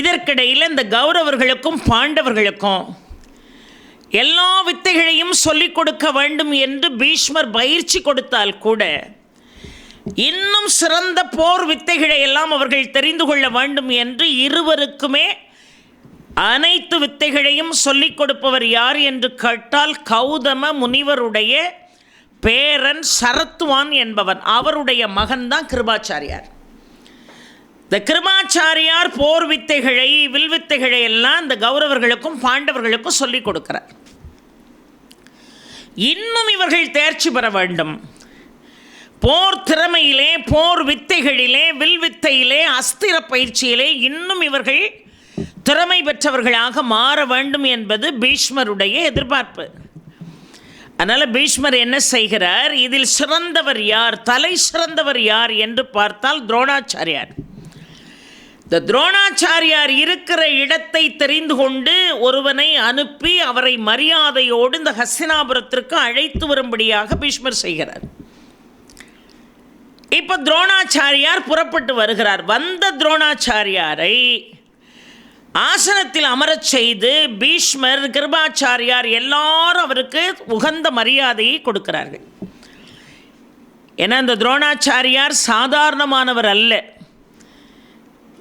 இதற்கிடையில் இந்த கௌரவர்களுக்கும் பாண்டவர்களுக்கும் எல்லா வித்தைகளையும் சொல்லிக் கொடுக்க வேண்டும் என்று பீஷ்மர் பயிற்சி கொடுத்தால் கூட இன்னும் சிறந்த போர் வித்தைகளை எல்லாம் அவர்கள் தெரிந்து கொள்ள வேண்டும் என்று இருவருக்குமே அனைத்து வித்தைகளையும் சொல்லிக் கொடுப்பவர் யார் என்று கேட்டால் கௌதம முனிவருடைய பேரன் சரத்துவான் என்பவன். அவருடைய மகன்தான் கிருபாச்சாரியார். இந்த கிருமாச்சாரியார் போர் வித்தைகளை வில்வித்தைகளை எல்லாம் இந்த கௌரவர்களுக்கும் பாண்டவர்களுக்கும் சொல்லிக் கொடுக்கிறார். இன்னும் இவர்கள் தேர்ச்சி பெற வேண்டும். போர் திறமையிலே போர் வித்தைகளிலே வில் வித்தையிலே அஸ்திர பயிற்சியிலே இன்னும் இவர்கள் திறமை பெற்றவர்களாக மாற வேண்டும் என்பது பீஷ்மருடைய எதிர்பார்ப்பு. அதனால் பீஷ்மர் என்ன செய்கிறார்? இதில் சிறந்தவர் யார்? தலை சிறந்தவர் யார் என்று பார்த்தால் துரோணாச்சாரியார். இந்த துரோணாச்சாரியார் இருக்கிற இடத்தை தெரிந்து கொண்டு ஒருவனை அனுப்பி அவரை மரியாதையோடு இந்த ஹஸ்தினாபுரத்திற்கு அழைத்து வரும்படியாக பீஷ்மர் செய்கிறார். இப்போ துரோணாச்சாரியார் புறப்பட்டு வருகிறார். வந்த துரோணாச்சாரியாரை ஆசனத்தில் அமரச் செய்து பீஷ்மர் கிருபாச்சாரியார் எல்லாரும் அவருக்கு உகந்த மரியாதையை கொடுக்கிறார்கள். ஏன்னா இந்த துரோணாச்சாரியார் சாதாரணமானவர் அல்ல.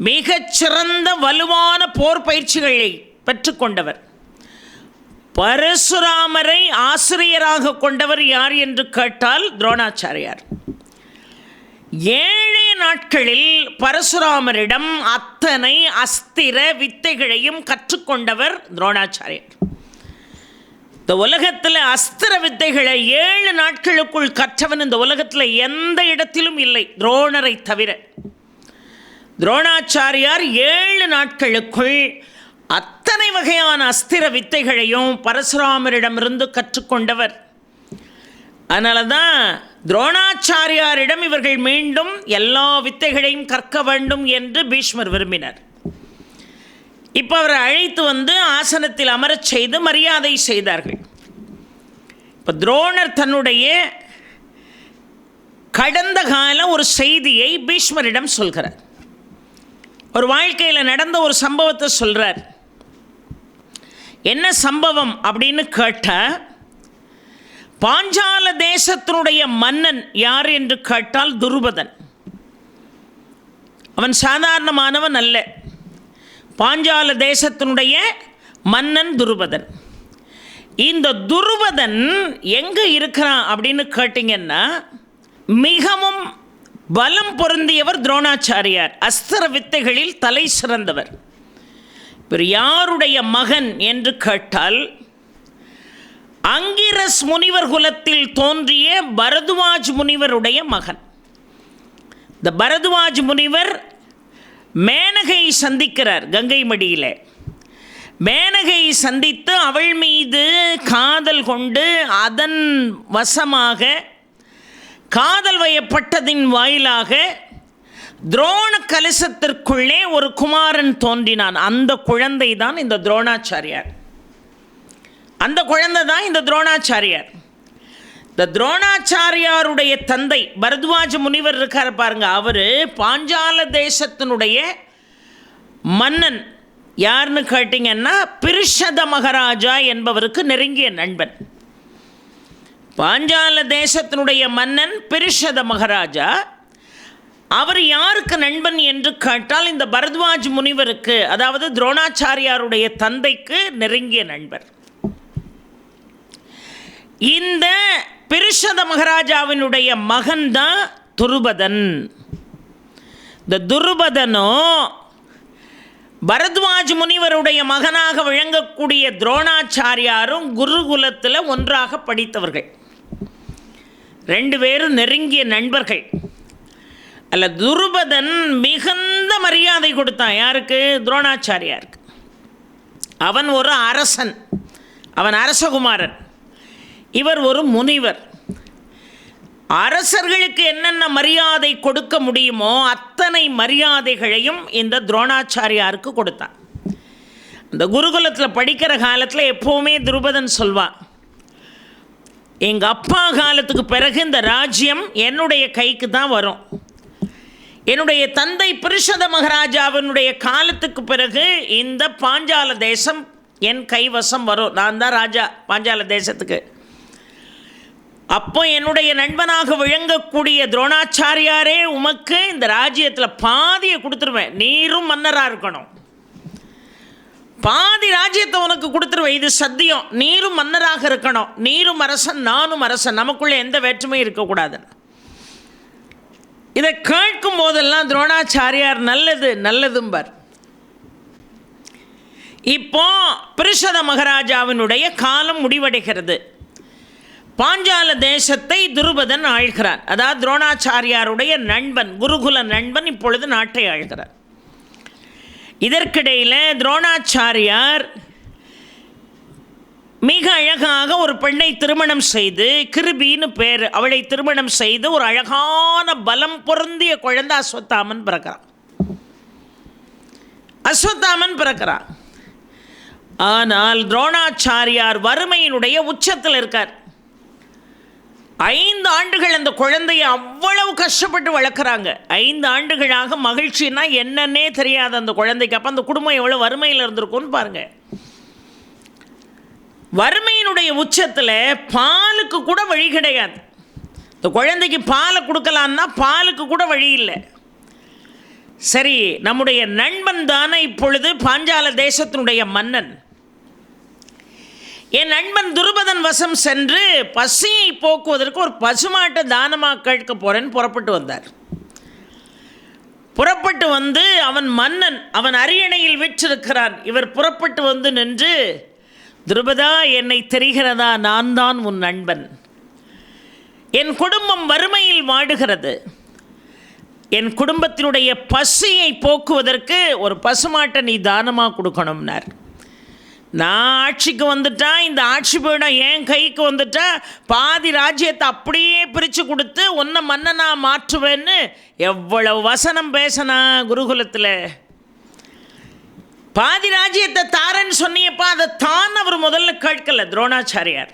மிகச்சிறந்த வலுவான போர் பயிற்சிகளை பெற்றுக்கொண்டவர். பரசுராமரை ஆசிரியராக கொண்டவர் யார் என்று கேட்டால் துரோணாச்சாரியார். ஏழே நாட்களில் பரசுராமரிடம் அத்தனை அஸ்திர வித்தைகளையும் கற்றுக்கொண்டவர் துரோணாச்சாரியார். இந்த உலகத்தில் அஸ்திர வித்தைகளை ஏழு நாட்களுக்குள் கற்றவன் இந்த உலகத்தில் எந்த இடத்திலும் இல்லை துரோணரை தவிர. துரோணாச்சாரியார் ஏழு நாட்களுக்குள் அத்தனை வகையான அஸ்திர வித்தைகளையும் பரசுராமரிடமிருந்து கற்றுக்கொண்டவர். அதனால தான் துரோணாச்சாரியாரிடம் இவர்கள் மீண்டும் எல்லா வித்தைகளையும் கற்க வேண்டும் என்று பீஷ்மர் விரும்பினார். இப்போ அவரை அழைத்து வந்து ஆசனத்தில் அமரச் செய்து மரியாதை செய்தார்கள். இப்போ துரோணர் தன்னுடைய கடந்த கால ஒரு செய்தியை பீஷ்மரிடம் சொல்கிறார். ஒரு வாழ்க்கையில் நடந்த ஒரு சம்பவத்தை சொல்கிறார் என்ன சம்பவம் அப்படின்னு கேட்டால் பாஞ்சால தேசத்தினுடைய மன்னன் யார் என்று கேட்டால் துருபதன். அவன் சாதாரணமானவன் அல்ல. பாஞ்சால தேசத்தினுடைய மன்னன் துருபதன். இந்த துருபதன் எங்கே இருக்கிறான் அப்படின்னு கேட்டிங்கன்னா மிகவும் பலம் பொருந்தியவர் துரோணாச்சாரியார். அஸ்திர வித்தைகளில் தலை சிறந்தவர். இவர் யாருடைய மகன் என்று கேட்டால் அங்கிரஸ் முனிவர் குலத்தில் தோன்றிய பரதுவாஜ் முனிவருடைய மகன். இந்த பரதுவாஜ் முனிவர் மேனகை சந்திக்கிறார் கங்கை மடியில். மேனகை சந்தித்து அவள் மீது காதல் கொண்டு அதன் வசமாக காதல் வயப்பட்டதின் வாயிலாக துரோண கலசத்திற்குள்ளே ஒரு குமாரன் தோன்றினான். அந்த குழந்தை தான் இந்த துரோணாச்சாரியார். அந்த குழந்தை தான் இந்த துரோணாச்சாரியார். இந்த துரோணாச்சாரியாருடைய தந்தை பரத்வாஜ முனிவர் இருக்கார் பாருங்க. அவர் பாஞ்சால தேசத்தினுடைய மன்னன். யாருன்னு கேட்டிங்கன்னா பிரிஷத மகாராஜா என்பவருக்கு நெருங்கிய நண்பன். பாஞ்சால தேசத்தினுடைய மன்னன் பிரிஷத மகாராஜா. அவர் யாருக்கு நண்பன் என்று கேட்டால் இந்த பரத்வாஜ் முனிவருக்கு அதாவது துரோணாச்சாரியாருடைய தந்தைக்கு நெருங்கிய நண்பர். இந்த பிரிஷத மகாராஜாவினுடைய மகன்தான் துருபதன். இந்த துருபதனோ பரத்வாஜ் முனிவருடைய மகனாக விளங்கக்கூடிய துரோணாச்சாரியாரும் குருகுலத்தில் ஒன்றாக படித்தவர்கள். ரெண்டு பேரும் நெருங்கிய நண்பர்கள். அல்ல துருபதன் மிகுந்த மரியாதை கொடுத்தான். யாருக்கு? துரோணாச்சாரியாருக்கு. அவன் ஒரு அரசன். அவன் அரசகுமாரன். இவர் ஒரு முனிவர். அரசர்களுக்கு என்னென்ன மரியாதை கொடுக்க முடியுமோ அத்தனை மரியாதைகளையும் இந்த துரோணாச்சாரியாருக்கு கொடுத்தான். இந்த குருகுலத்தில் படிக்கிற காலத்தில் எப்போவுமே துருபதன் சொல்வான். எங்கள் அப்பா காலத்துக்கு பிறகு இந்த ராஜ்யம் என்னுடைய கைக்கு தான் வரும். என்னுடைய தந்தை பிரிஷத மகாராஜாவினுடைய காலத்துக்கு பிறகு இந்த பாஞ்சால தேசம் என் கைவசம் வரும். நான் தான் ராஜா பாஞ்சால தேசத்துக்கு. அப்போ என்னுடைய நண்பனாக விளங்கக்கூடிய துரோணாச்சாரியாரே உமக்கு இந்த ராஜ்யத்தில் பாதியை கொடுத்துருவேன். நீரும் மன்னராக இருக்கணும். பாதி ராஜ்யத்தை உனக்கு கொடுத்துருவேன். இது சத்தியம். நீரும் மன்னராக இருக்கணும். நீரும் அரசன் நானும் அரசன். நமக்குள்ளே எந்த வேற்றுமையும் இருக்கக்கூடாது இதை கேட்கும் போதெல்லாம் துரோணாச்சாரியார் நல்லது நல்லதும்பர். இப்போ பிரிஷத மகாராஜாவினுடைய காலம் முடிவடைகிறது. பாஞ்சால தேசத்தை துருபதன் ஆழ்கிறார் அதாவது துரோணாச்சாரியாருடைய நண்பன் குருகுல நண்பன் இப்பொழுது நாட்டை ஆழ்கிறார் இதற்கிடையில் துரோணாச்சாரியார் மிக அழகாக ஒரு பெண்ணை திருமணம் செய்து கிருபின்னு பேர் அவளை திருமணம் செய்து ஒரு அழகான பலம் பொருந்திய குழந்தை அஸ்வத்தாமன் பிறக்கிறான். அஸ்வத்தாமன் பிறக்கிறான். ஆனால் துரோணாச்சாரியார் வறுமையினுடைய உச்சத்தில் இருக்கார். ஐந்து ஆண்டுகள் அந்த குழந்தையை அவ்வளவு கஷ்டப்பட்டு வளர்க்குறாங்க. ஐந்து ஆண்டுகளாக மகிழ்ச்சின்னா என்னன்னே தெரியாது அந்த குழந்தைக்கு. அப்போ அந்த குடும்பம் எவ்வளோ வறுமையில் இருந்திருக்கும்னு பாருங்கள் வறுமையினுடைய உச்சத்தில் பாலுக்கு கூட வழி கிடையாது. இந்த குழந்தைக்கு பாலை கொடுக்கலான்னா பாலுக்கு கூட வழி இல்லை. சரி நம்முடைய நண்பன் தானே இப்பொழுது பாஞ்சால தேசத்தினுடைய மன்னன். என் நண்பன் துருபதன் வசம் சென்று பசியை போக்குவதற்கு ஒரு பசுமாட்டை தானமாக கேட்க போகிறேன்னு புறப்பட்டு வந்தார். புறப்பட்டு வந்து அவன் மன்னன் அவன் அரியணையில் விற்றிருக்கிறான். இவர் புறப்பட்டு வந்து நின்று துருபதா என்னை தெரிகிறதா? நான் தான் உன் நண்பன். என் குடும்பம் வறுமையில் வாடுகிறது. என் குடும்பத்தினுடைய பசியை போக்குவதற்கு ஒரு பசுமாட்டை நீ தானமாக கொடுக்கணும்னார். நான் ஆட்சிக்கு வந்துட்டா இந்த ஆட்சி பீடம் என் கைக்கு வந்துட்டா பாதி ராஜ்யத்தை அப்படியே பிரித்து கொடுத்து ஒன்றை மன்னனா மாற்றுவேன்னு எவ்வளவு வசனம் பேசினா குருகுலத்தில். பாதி ராஜ்யத்தை தாரன்னு சொன்னியப்பா அதை தான் அவர் முதல்ல கேட்கல துரோணாச்சாரியார்.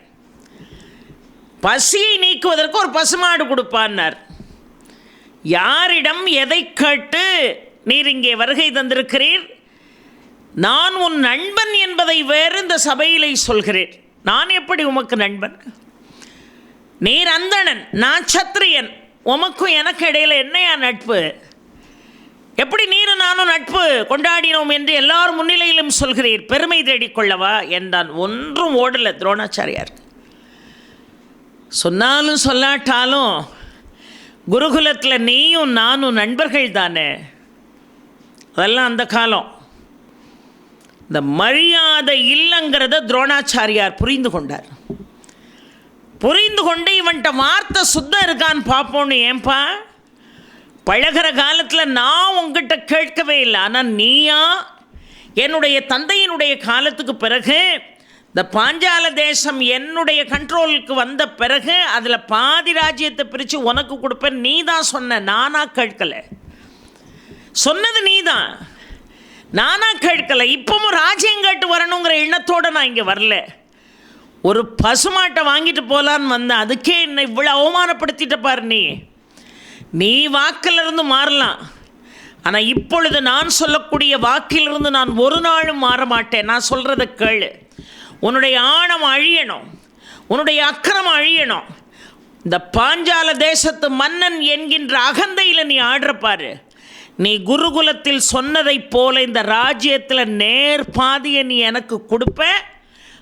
பசியை நீக்குவதற்கு ஒரு பசுமாடு கொடுப்பான்னார். யாரிடம் எதை கேட்டு நீர் இங்கே வருகை தந்திருக்கிறீர்? நான் உன் நண்பன் என்பதை வேறு இந்த சபையிலே சொல்கிறேன். நான் எப்படி உமக்கு நண்பன்? நீர் அந்தணன் நான் சத்திரியன். உமக்கும் எனக்கு இடையில என்னையா நட்பு? எப்படி நீரும் நானும் நட்பு கொண்டாடினோம் என்று எல்லார் முன்னிலையிலும் சொல்கிறீர். பெருமை தேடிக்கொள்ளவா என்றான். ஒன்றும் ஓடலை துரோணாச்சாரியார். சொன்னாலும் சொல்லாட்டாலும் குருகுலத்தில் நீயும் நானும் நண்பர்கள் தானே? அதெல்லாம் அந்த காலம். இந்த மரியாதை இல்லைங்கிறத துரோணாச்சாரியார் புரிந்து கொண்டார். புரிந்து கொண்டு இவன்கிட்ட வார்த்தை சுத்தம் இருக்கான்னு பார்ப்போன்னு ஏன்பா? பழகிற காலத்தில் நான் உங்ககிட்ட கேட்கவே இல்லை. ஆனால் நீயா? என்னுடைய தந்தையினுடைய காலத்துக்கு பிறகு இந்த பாஞ்சால தேசம் என்னுடைய கண்ட்ரோலுக்கு வந்த பிறகு அதில் பாதி ராஜ்யத்தை பிரித்து உனக்கு கொடுப்பேன் நீ தான் சொன்ன. நானாக கேட்கலை. சொன்னது நீ தான் நானாக கேட்கலை இப்பவும் ராஜ்யம் கேட்டு வரணுங்கிற எண்ணத்தோடு நான் இங்கே வரல. ஒரு பசுமாட்டை வாங்கிட்டு போகலான்னு வந்தேன். அதுக்கே என்னை இவ்வளோ அவமானப்படுத்திட்ட பாரு நீ. நீ வாக்கிலிருந்து மாறலாம். ஆனால் இப்பொழுது நான் சொல்லக்கூடிய வாக்கிலிருந்து நான் ஒரு நாளும் மாற மாட்டேன். நான் சொல்கிறத கேளு. உன்னுடைய ஆணம் அழியணும். உன்னுடைய அக்கிரமம் அழியணும். இந்த பாஞ்சால தேசத்து மன்னன் என்கின்ற அகந்தையில் நீ ஆடுற நீ குருகுலத்தில் சொன்னதைப் போல இந்த ராஜ்யத்தில் நேர் பாதியை நீ எனக்கு கொடுப்ப.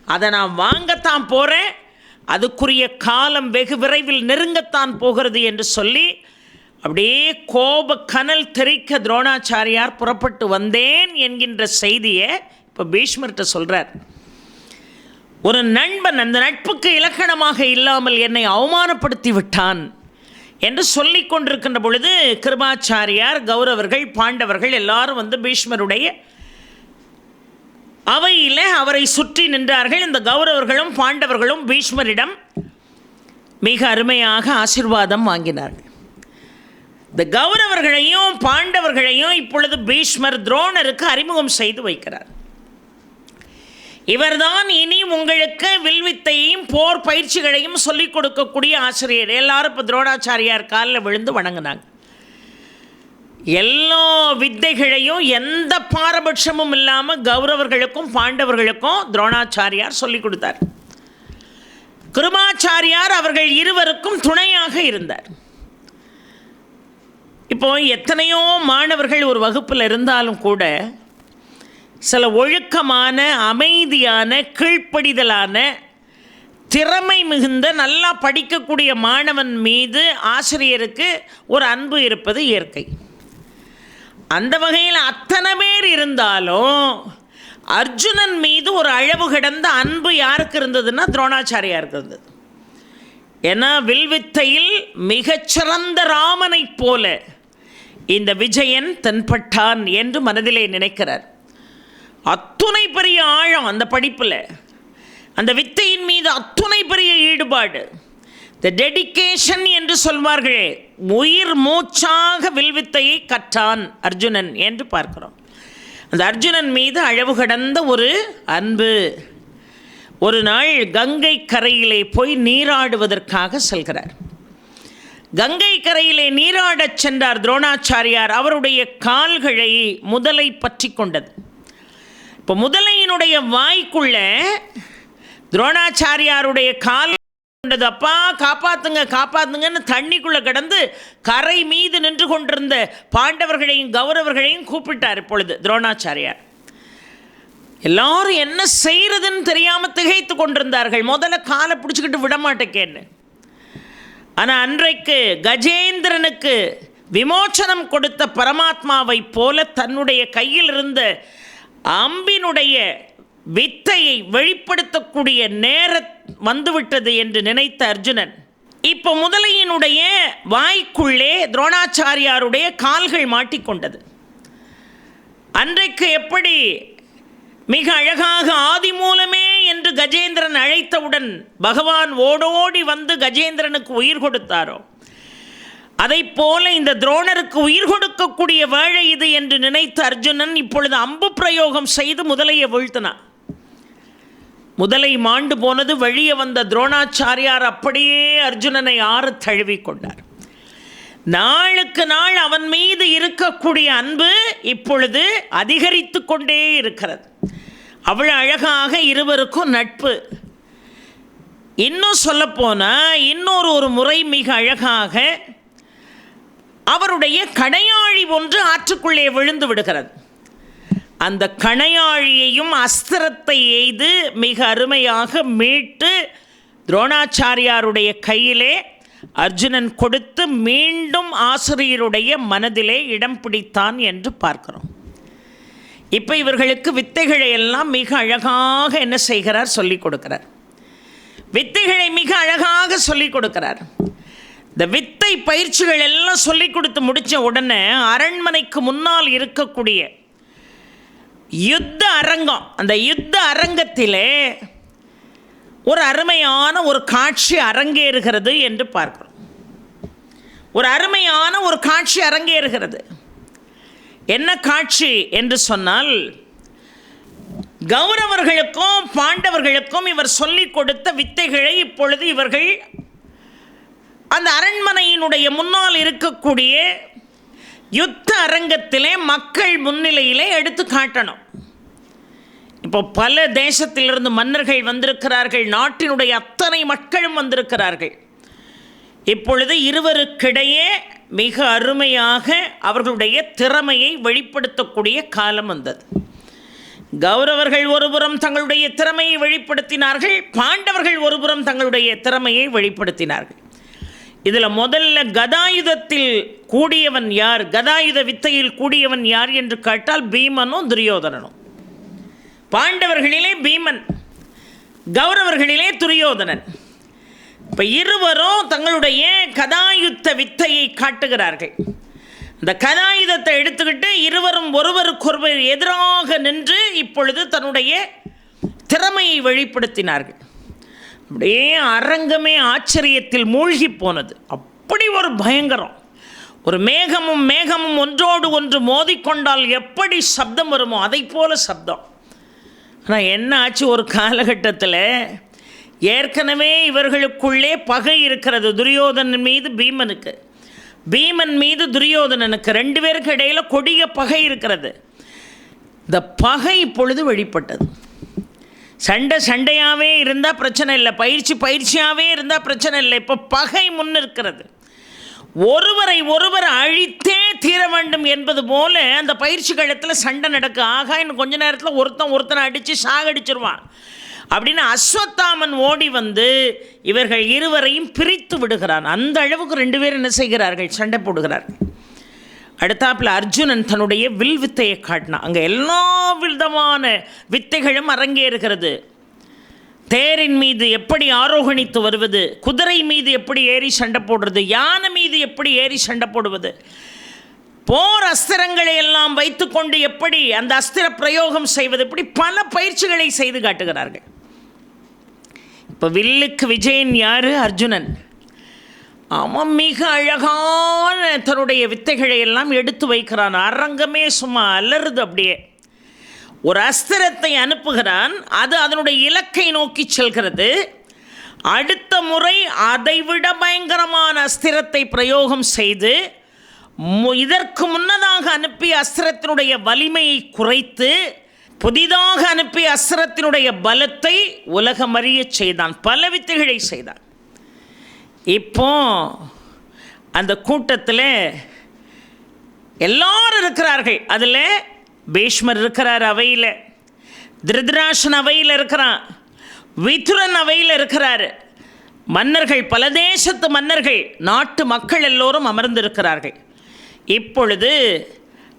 அதை நான் வாங்கத்தான் போகிறேன் அதுக்குரிய காலம் வெகு விரைவில் நெருங்கத்தான் போகிறது என்று சொல்லி அப்படியே கோப கனல் தெரிக்க துரோணாச்சாரியார் புறப்பட்டு வந்தேன் என்கின்ற செய்தியை இப்போ பீஷ்மர்கிட்ட சொல்கிறார் ஒரு நண்பன் அந்த நட்புக்கு இலக்கணமாக இல்லாமல் என்னை அவமானப்படுத்தி விட்டான். என்று சொல்லிக் கொண்டிருக்கின்ற பொழுது கிருபாச்சாரியார் கௌரவர்கள் பாண்டவர்கள் எல்லாரும் வந்து பீஷ்மருடைய அவையில் அவரை சுற்றி நின்றார்கள். இந்த கௌரவர்களும் பாண்டவர்களும் பீஷ்மரிடம் மிக அருமையாக ஆசிர்வாதம் வாங்கினார்கள். இந்த கௌரவர்களையும் பாண்டவர்களையும் இப்பொழுது பீஷ்மர் துரோணருக்கு அறிமுகம் செய்து வைக்கிறார். இவர்தான் இனி உங்களுக்கு வில்வித்தையும் போர் பயிற்சிகளையும் சொல்லிக் கொடுக்கக்கூடிய ஆசிரியர். எல்லாரும் இப்போ துரோணாச்சாரியார் காலில் விழுந்து வணங்கினாங்க. எல்லா வித்தைகளையும் எந்த பாரபட்சமும் இல்லாமல் கௌரவர்களுக்கும் பாண்டவர்களுக்கும் துரோணாச்சாரியார் சொல்லிக் கொடுத்தார். கிருமாச்சாரியார் அவர்கள் இருவருக்கும் துணையாக இருந்தார். இப்போ எத்தனையோ மாணவர்கள் ஒரு வகுப்பில் இருந்தாலும் கூட சில ஒழுக்கமான அமைதியான கீழ்ப்படிதலான திறமை மிகுந்த நல்லா படிக்கக்கூடிய மாணவன் மீது ஆசிரியருக்கு ஒரு அன்பு இருப்பது இயற்கை. அந்த வகையில் அத்தனை பேர் இருந்தாலும் அர்ஜுனன் மீது ஒரு அளவு கிடந்த அன்பு யாருக்கு இருந்ததுன்னா துரோணாச்சாரியாருக்கு இருந்தது. ஏன்னா வில்வித்தையில் மிகச்சிறந்த ராமனைப் போல இந்த விஜயன் தென்பட்டான் என்று மனதிலே நினைக்கிறார். அத்துணை பெரிய ஆழம் அந்த படிப்பில். அந்த வித்தையின் மீது அத்துணை பெரிய ஈடுபாடு. த டெடிகேஷன் என்று சொல்வார்களே உயிர் மூச்சாக வில்வித்தையை கற்றான் அர்ஜுனன் என்று பார்க்கிறோம். அந்த அர்ஜுனன் மீது அளவு கடந்த ஒரு அன்பு. ஒரு நாள் கங்கை கரையிலே போய் நீராடுவதற்காக செல்கிறார். கங்கை கரையிலே நீராடச் சென்றார் துரோணாச்சாரியார். அவருடைய கால்களை முதலை பற்றி கொண்டது. இப்போ முதலையினுடைய வாய்க்குள்ள துரோணாச்சாரியாருடைய கால் கொண்டது. அப்பா காப்பாத்துங்க காப்பாத்துங்கன்னு தண்ணிக்குள்ளே கிடந்து கரை மீது நின்று கொண்டிருந்த பாண்டவர்களையும் கௌரவர்களையும் கூப்பிட்டார் இப்பொழுது துரோணாச்சாரியார். எல்லாரும் என்ன செய்கிறதுன்னு தெரியாமல் திகைத்து கொண்டிருந்தார்கள். முதல்ல காலை பிடிச்சிக்கிட்டு விடமாட்டேக்கேன்னு. ஆனால் அன்றைக்கு கஜேந்திரனுக்கு விமோச்சனம் கொடுத்த பரமாத்மாவைப் போல தன்னுடைய கையில் இருந்த அம்பினுடைய வித்தையை வெளிப்படுத்தக்கூடிய நேர வந்துவிட்டது என்று நினைத்த அர்ஜுனன். இப்போ முதலையினுடைய வாய்க்குள்ளே துரோணாச்சாரியாருடைய கால்கள் மாட்டிக்கொண்டது. அன்றைக்கு எப்படி மிக அழகாக ஆதி மூலமே என்று கஜேந்திரன் அழைத்தவுடன் பகவான் ஓடோடி வந்து கஜேந்திரனுக்கு உயிர் கொடுத்தாரோ? அதை போல இந்த துரோணருக்கு உயிர் கொடுக்கக்கூடிய வேலை இது என்று நினைத்த அர்ஜுனன் இப்பொழுது அம்பு பிரயோகம் செய்து முதலையை வீழ்த்தினான். முதலை மாண்டு போனது வழியே வந்த துரோணாச்சாரியார் அப்படியே அர்ஜுனனை ஆறு தழுவி கொண்டார். நாளுக்கு நாள் அவன் மீது இருக்கக்கூடிய அன்பு இப்பொழுது அதிகரித்து கொண்டே இருக்கிறது. அவ்வளோ அழகாக இருவருக்கும் நட்பு. இன்னும் சொல்லப்போனால் இன்னொரு ஒரு முறை மிக அழகாக அவருடைய கணையாழி ஒன்று ஆற்றுக்குள்ளே விழுந்து விடுகிறது. அந்த கணையாழியையும் அஸ்திரத்தை எய்து மிக அருமையாக மீட்டு துரோணாச்சாரியாருடைய கையிலே அர்ஜுனன் கொடுத்து மீண்டும் ஆசிரியருடைய மனதிலே இடம் பிடித்தான் என்று பார்க்கிறோம். இப்போ இவர்களுக்கு வித்தைகளை எல்லாம் மிக அழகாக என்ன செய்கிறார் சொல்லிக் கொடுக்கிறார். வித்தைகளை மிக அழகாக சொல்லிக் கொடுக்கிறார். இந்த வித்தை பயிற்சிகள் எல்லாம் சொல்லிக் கொடுத்து முடித்த உடனே அரண்மனைக்கு முன்னால் இருக்கக்கூடிய யுத்த அரங்கம் அந்த யுத்த அரங்கத்திலே ஒரு அருமையான ஒரு காட்சி அரங்கேறுகிறது என்று பார்க்கிறோம். ஒரு அருமையான ஒரு காட்சி அரங்கேறுகிறது. என்ன காட்சி என்று சொன்னால் கௌரவர்களுக்கும் பாண்டவர்களுக்கும் இவர் சொல்லிக் கொடுத்த வித்தைகளை இப்பொழுது இவர்கள் அந்த அரண்மனையினுடைய முன்னால் இருக்கக்கூடிய யுத்த அரங்கத்திலே மக்கள் முன்னிலையிலே எடுத்து காட்டணும். இப்போ பல தேசத்திலிருந்து மன்னர்கள் வந்திருக்கிறார்கள் நாட்டினுடைய அத்தனை மக்களும் வந்திருக்கிறார்கள். இப்பொழுது இருவருக்கிடையே மிக அருமையாக அவர்களுடைய திறமையை வெளிப்படுத்தக்கூடிய காலம் வந்தது. கௌரவர்கள் ஒருபுறம் தங்களுடைய திறமையை வெளிப்படுத்தினார்கள் பாண்டவர்கள் ஒருபுறம் தங்களுடைய திறமையை வெளிப்படுத்தினார்கள். இதில் முதல்ல கதாயுதத்தில் கூடியவன் யார்? கதாயுத வித்தையில் கூடியவன் யார் என்று கேட்டால் பீமனும் துரியோதனனும். பாண்டவர்களிலே பீமன் கௌரவர்களிலே துரியோதனன். இப்போ இருவரும் தங்களுடைய கதாயுத்த வித்தையை காட்டுகிறார்கள். இந்த கதாயுதத்தை எடுத்துக்கிட்டு இருவரும் ஒருவருக்கொருவர் எதிராக நின்று இப்பொழுது தன்னுடைய திறமையை வெளிப்படுத்தினார்கள். அப்படியே அரங்கமே ஆச்சரியத்தில் மூழ்கி போனது அப்படி ஒரு பயங்கரம். ஒரு மேகமும் மேகமும் ஒன்றோடு ஒன்று மோதிக்கொண்டால் எப்படி சப்தம் வருமோ அதை போல சப்தம். ஆனால் என்ன ஆச்சு ஒரு காலகட்டத்தில்? ஏற்கனவே இவர்களுக்குள்ளே பகை இருக்கிறது துரியோதனன் மீது பீமனுக்கு. பீமன் மீது துரியோதனனுக்கு. ரெண்டு பேருக்கு இடையில கொடிய பகை இருக்கிறது. இந்த பகை இப்பொழுது வெளிப்பட்டது. சண்டை சண்டையாகவே இருந்தால் பிரச்சனை இல்லை. பயிற்சி பயிற்சியாகவே இருந்தால் பிரச்சனை இல்லை. இப்போ பகை முன்னிருக்கிறது. ஒருவரை ஒருவர் அழித்தே தீர வேண்டும் என்பது போல அந்த பயிற்சி களத்தில் சண்டை நடக்கும் ஆகா இன்னும் கொஞ்ச நேரத்தில் ஒருத்தன் ஒருத்தனை அடித்து சாகடிச்சிருவான். அப்படின்னு அஸ்வத்தாமன் ஓடி வந்து இவர்கள் இருவரையும் பிரித்து விடுகிறான். அந்த அளவுக்கு ரெண்டு பேரும் என்ன செய்கிறார்கள்? சண்டை போடுகிறார்கள். அடுத்தாப்புல அர்ஜுனன் தன்னுடைய வில் வித்தையை காட்டினான். அங்கே எல்லா விதமான வித்தைகளும் அரங்கேறுகிறது. தேரின் மீது எப்படி ஆரோகணித்து வருவது? குதிரை மீது எப்படி ஏறி சண்டை போடுறது? யானை மீது எப்படி ஏறி சண்டை போடுவது? போர் அஸ்திரங்களை எல்லாம் வைத்துக்கொண்டு எப்படி அந்த அஸ்திர பிரயோகம் செய்வது? இப்படி பல பயிற்சிகளை செய்து காட்டுகிறார்கள். இப்போ வில்லுக்கு விஜயன் யாரு? அர்ஜுனன். அவன் மிக அழகான தன்னுடைய வித்தைகளை எல்லாம் எடுத்து வைக்கிறான். அரங்கமே சும்மா அலறுது அப்படியே. ஒரு அஸ்திரத்தை அனுப்புகிறான். அது அதனுடைய இலக்கை நோக்கி செல்கிறது. அடுத்த முறை அதைவிட பயங்கரமான அஸ்திரத்தை பிரயோகம் செய்து மு- இதற்கு முன்னதாக அனுப்பிய அஸ்திரத்தினுடைய வலிமையை குறைத்து புதிதாக அனுப்பிய அஸ்திரத்தினுடைய பலத்தை உலகமறியச் செய்தான். பல வித்தைகளை செய்தான். இப்போ அந்த கூட்டத்தில் எல்லாரும் இருக்கிறார்கள். அதில் பீஷ்மர் இருக்கிறார் அவையில். திருதராசன் அவையில் இருக்கிறான். விதுரன் அவையில் இருக்கிறார். மன்னர்கள் பல தேசத்து மன்னர்கள் நாட்டு மக்கள் எல்லோரும் அமர்ந்திருக்கிறார்கள். இப்பொழுது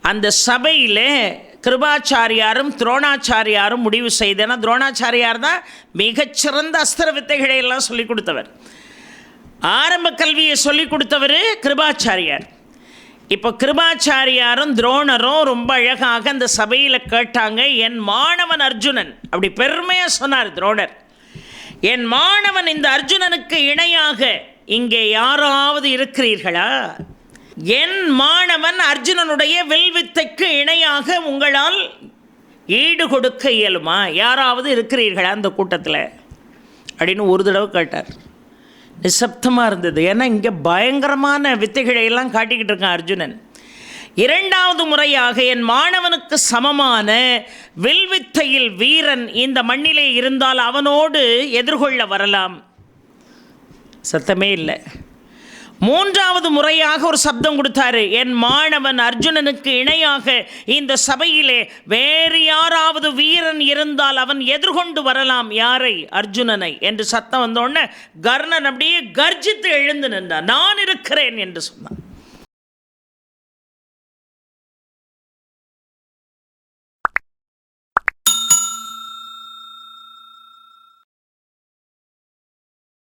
அந்த சபையில் கிருபாச்சாரியாரும் துரோணாச்சாரியாரும் முடிவு செய்தேன்னா துரோணாச்சாரியார் தான் மிகச்சிறந்த அஸ்திர வித்தைகளை எல்லாம் சொல்லிக் கொடுத்தவர். ஆரம்ப கல்வியை சொல்லிக் கொடுத்தவர் கிருபாச்சாரியார். இப்போ கிருபாச்சாரியாரும் துரோணரும் ரொம்ப அழகாக அந்த சபையில் கேட்டாங்க என் மாணவன் அர்ஜுனன். அப்படி பெருமையாக சொன்னார் துரோணர். என் மாணவன் இந்த அர்ஜுனனுக்கு இணையாக இங்கே யாராவது இருக்கிறீர்களா? என் மாணவன் அர்ஜுனனுடைய வில்வித்தைக்கு இணையாக உங்களால் ஈடு கொடுக்க இயலுமா? யாராவது இருக்கிறீர்களா அந்த கூட்டத்தில்? அப்படின்னு ஒரு தடவை கேட்டார். நிசப்தமாக இருந்தது. ஏன்னா இங்கே பயங்கரமான வித்தைகளை எல்லாம் காட்டிக்கிட்டு இருக்கான் அர்ஜுனன். இரண்டாவது முறையாக என் மாணவனுக்கு சமமான வில்வித்தையில் வீரன் இந்த மண்ணிலே இருந்தால் அவனோடு எதிர்கொள்ள வரலாம். சத்தமே இல்லை. மூன்றாவது முறையாக ஒரு சப்தம் கொடுத்தாரு. என் மாணவன் அர்ஜுனனுக்கு இணையாக இந்த சபையிலே வேறு யாராவது வீரன் இருந்தால் அவன் எதிர்கொண்டு வரலாம். யாரை? அர்ஜுனனை. என்று சத்தம் வந்தோடனே கர்ணன் அப்படியே கர்ஜித்து எழுந்து நின்றான். நான் இருக்கிறேன் என்று சொன்னான்.